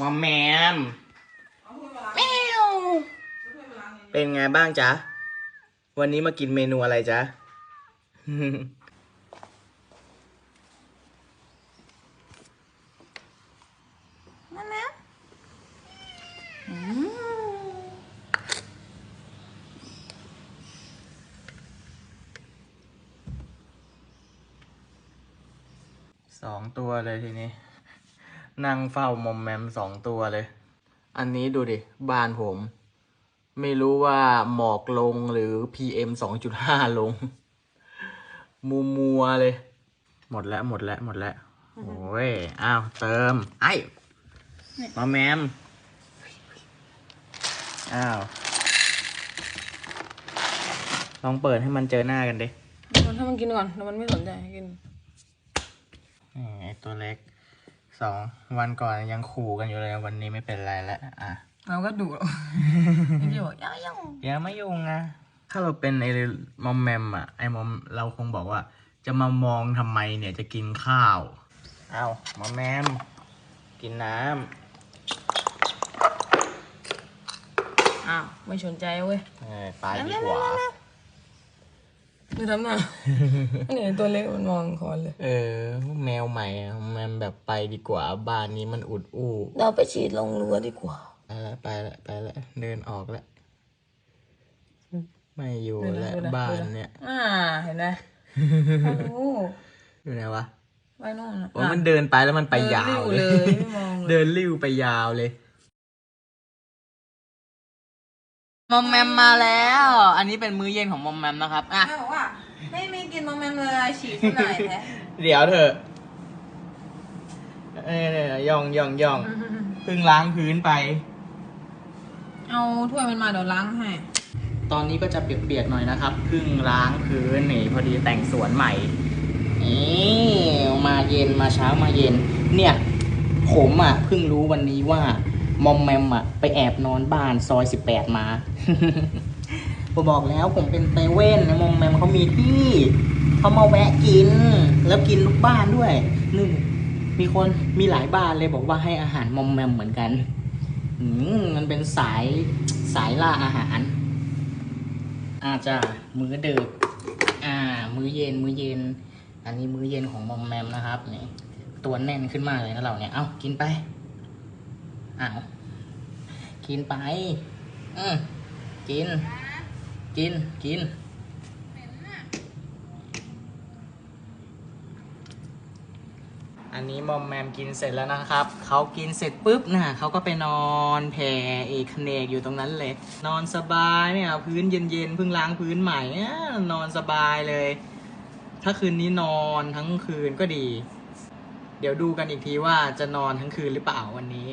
มอมแมมแมวเป็นไงบ้างจ๊ะ วันนี้มากินเมนูอะไรจ๊ะนั่นนะอืมสองตัวเลยทีนี้ นั่งเฝ้ามอมแมมสองตัวเลย อันนี้ดูดิ บ้านผม ไม่รู้ว่าหมอกลงหรือ PM สองจุดห้าลง มัวมัวๆเลย หมดแล้วหมดแล้วหมดแล้วโอ้ย อ้าว เติม ไอ้มาแมม อ้าว ลองเปิดให้มันเจอหน้ากันดิ มันให้มันกินก่อนแล้วมันไม่สนใจกินนี่ไอตัวเล็ก สองวันก่อนยังขู่กันอยู่เลยวันนี้ไม่เป็นไรแล้วอะเราก็ดุนี่จะบอกยังยังอย่ามายุ่งนะถ้าเราเป็นไอ้มอมแมมอะไอ้มอมเราคงบอกว่า จะมามองทำไมเนี่ยจะกินข้าวเอามอมแมมกินน้อ้าวไม่สนใจเว้ยำเออไปดีกว่า ดูทำหน้าเนี่ยตัวเล็กมันมองคอนเลย เออ แมวใหม่อะแมมแบบไปดีกว่าบ้านนี้มันอุดอู้ เราไปฉีดลงรั้วดีกว่าไปละไปละไปละเดินออกแล้วไม่อยู่ดูนะแล้วดูนะบ้านดูนะเนี่ยอ่า เห็นไหมโอ้อยู่ไหนวะ ไปโน่นน่ะว่ามันเดินไปแล้วมันไปยาวเดินเลเร็วเลยยไม่มองเลย เดินริ้วไปยาวเลย มอมแมมมาแล้ว อันนี้เป็นมื้อเย็นของมอมแมมนะครับ อะ แม่บอกว่า ไม่มีกินมอมแมมเลยฉีดสักหน่อยแท้เดี๋ยวเถอะเออย่องย่องย่องเพิ่งล้างพื้นไป เอาถ้วยมันมาเดี๋ยวล้างให้ตอนนี้ก็จะเปียกๆหน่อยนะครับเพิ่งล้างพื้นนี่พอดีแต่งสวนใหม่นี่มาเย็นมาเช้ามาเย็น เนี่ย ผมอะเพิ่งรู้วันนี้ว่า มอมแมมอะไปแอบนอนบ้านซอยสิบแปดมาผมบอกแล้วผมเป็นเตเว่นนะมอมแมมเขามีที่เขามาแวะกิน แล้วกินทุกบ้านด้วยนี่มีคนมีหลายบ้านเลยบอกว่าให้อาหารมอมแมมเหมือนกันอืมมันเป็นสายสายล่าอาหาร อาจจะมื้อดึกอ่า มื้อเย็นมื้อเย็น อันนี้มื้อเย็นของมอมแมมนะครับนี่ตัวแน่นขึ้นมากเลยนะเราเนี่ย เอากินไป อ้าวกินไป อืมกิน กิน กิน อันนี้มอมแมมกินเสร็จแล้วนะครับ เขากินเสร็จปุ๊บนะเขาก็ไปนอนแผ่เอกเนกอยู่ตรงนั้นเลย นอนสบายเนี่ยพื้นเย็นๆเพิ่งล้างพื้นใหม่นอนสบายเลย ถ้าคืนนี้นอนทั้งคืนก็ดี เดี๋ยวดูกันอีกทีว่าจะนอนทั้งคืนหรือเปล่าวันนี้